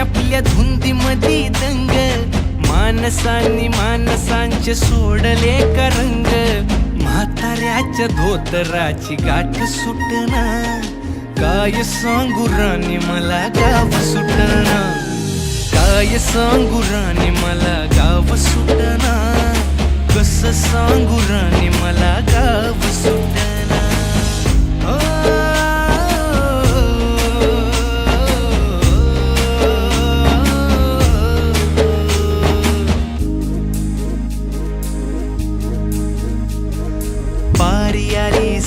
आपल्या धुंदी मधी दंग. माणसांनी माणसांचे सोडले का रंग म्हाताऱ्याच्या धोतराची गाठ सुटना काय सांगू राणी मला गाव सुटना काय सांगू राणी मला गाव सुटना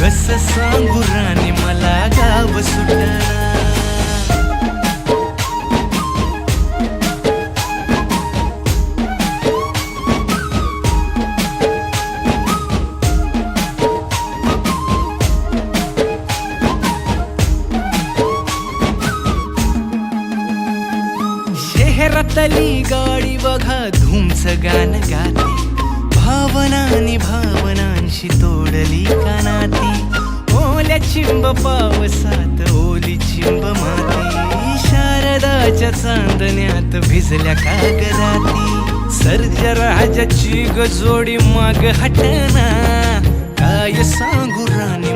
कस सांगू राणी मला गाव सुटणार शहरातली गाडी बघा धुमच गाणं गाते. भावनानी भावनांशी तोडली कानाती. ओल्या चिंब पावसात ओली चिंब माती. शारदाच्या चांदण्यात भिजल्या कागदाती. सर्ज राजाची गजोडी माग हटना. काय सांगू राणी